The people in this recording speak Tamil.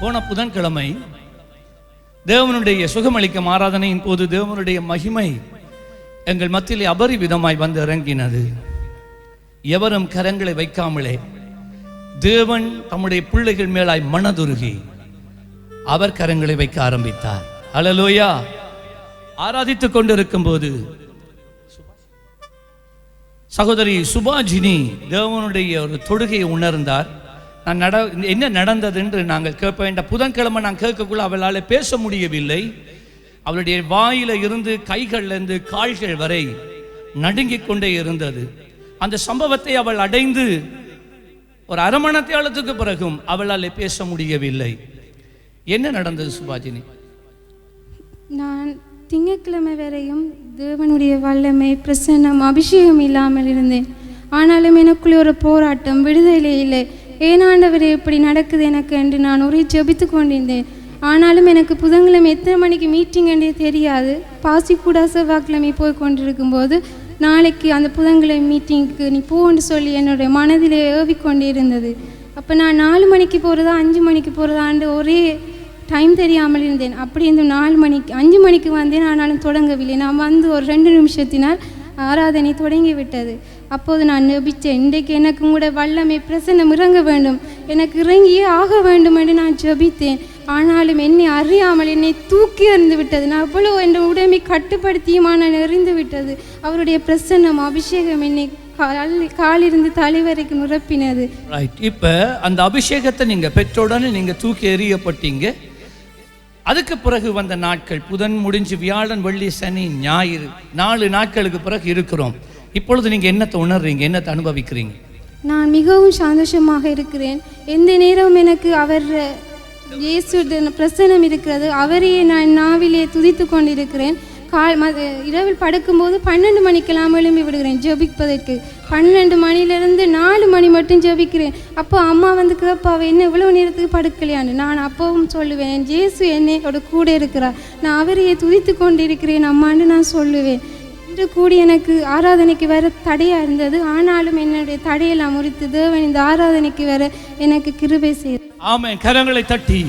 போன புதன்கிழமை தேவனுடைய சுகமளிக்கும் ஆராதனையின் போது தேவனுடைய மகிமை எங்கள் மத்தியிலே அபரிவிதமாய் வந்து இறங்கினது. எவரும் கரங்களை வைக்காமலே தேவன் தம்முடைய பிள்ளைகள் மேலாய் மனதுருகி அவர் கரங்களை வைக்க ஆரம்பித்தார். அலலோயா ஆராதித்துக் கொண்டிருக்கும் போது சகோதரி சுபாஜினி தேவனுடைய ஒரு தொடுகையை உணர்ந்தார். நான் நட என்ன நடந்தது என்று நாங்கள் கேட்க வேண்டாம். புதன்கிழமை நான் கேட்கக்குள்ள அவளால் பேச முடியவில்லை. அவளுடைய வாயில இருந்து கைகள்லேருந்து கால்கள் வரை நடுங்கிக் கொண்டே இருந்தது. அந்த சம்பவத்தை அவள் அடைந்து ஒரு அரை மணி பிறகும் அவளால் பேச முடியவில்லை. என்ன நடந்தது சுபாஜினி? நான் திங்கட்கிழமை வரையும் தேவனுடைய வல்லமை பிரசன்னம் அபிஷேகம் இல்லாமல் இருந்தேன். ஆனாலும் எனக்குள்ளே ஒரு போராட்டம் விடுதலை இல்லை. ஏனாண்டவர் இப்படி நடக்குது எனக்கு என்று நான் ஒரே ஜெபித்து கொண்டிருந்தேன். ஆனாலும் எனக்கு புதன்கிழமை எத்தனை மணிக்கு மீட்டிங் என்றே தெரியாது. பாசிக்கூடா செவ்வாய்க்கிழமை போய் கொண்டிருக்கும்போது நாளைக்கு அந்த புதன்கிழமை மீட்டிங்க்கு நீ போன்னு சொல்லி என்னுடைய மனதிலே ஏவிக்கொண்டே இருந்தது அப்போ நான் நாலு மணிக்கு போகிறதா அஞ்சு மணிக்கு போகிறதாண்டு ஒரே டைம் தெரியாமல் இருந்தேன். அப்படி இந்த நாலு மணிக்கு அஞ்சு மணிக்கு வந்தேன். ஆனாலும் தொடங்கவில்லை. நான் வந்து ஒரு ரெண்டு நிமிஷத்தினால் ஆராதனை தொடங்கி விட்டது அப்போது நான் ஜெபித்தேன் இன்றைக்கு எனக்கு கூட வல்லமை பிரசன்னம் இறங்க வேண்டும். எனக்கு இறங்கியே ஆக வேண்டும் என்று நான் ஜெபித்தேன். ஆனாலும் என்னை அறியாமல் என்னை தூக்கி எறிந்து விட்டது. நான் அவ்வளோ என் உடைமை கட்டுப்படுத்தியுமா நான் எறிந்து விட்டது. அவருடைய பிரசன்னம் அபிஷேகம் என்னை காலிருந்து தலை வரைக்கும் நிரப்பினது. ரைட் இப்போ அந்த அபிஷேகத்தை நீங்கள் பெற்றோடனே நீங்கள் தூக்கி எறியப்பட்டீங்க. அதுக்கு பிறகு வந்த நாட்கள் புதன் முடிஞ்சு வியாழன் வெள்ளி சனி ஞாயிறு. நாலு நாட்களுக்கு பிறகு இருக்கிறோம். இப்பொழுது நீங்கள் என்னத்தை உணர்றீங்க? என்னத்தை அனுபவிக்கிறீங்க? நான் மிகவும் சந்தோஷமாக இருக்கிறேன். எந்த நேரமும் எனக்கு அவர் இயேசு பிரசனம் இருக்கிறது. அவரையே நான் நாவிலே துதித்து கொண்டிருக்கிறேன். கால் இரவில் படுக்கும்போது பன்னெண்டு மணிக்கெல்லாம் எழும்பி விடுகிறேன். ஜெபிப்பதற்கு பன்னெண்டு மணிலேருந்து நாலு மணி மட்டும் ஜெபிக்கிறேன். அப்போ அம்மா வந்து கேட்பாவை என்ன இவ்வளோ நேரத்துக்கு படுக்கலையான்னு? நான் அப்பவும் சொல்லுவேன் ஜேசு என்னையோட கூட இருக்கிறார். நான் அவரையே துதித்து கொண்டிருக்கிறேன் அம்மான்னு நான் சொல்லுவேன். நின்று கூடி எனக்கு ஆராதனைக்கு வர தடையாக இருந்தது. ஆனாலும் என்னுடைய தடையெல்லாம் முறித்து தேவன் இந்த ஆராதனைக்கு வர எனக்கு கிருபை செய்தார். ஆமாம் கரங்களை தட்டி.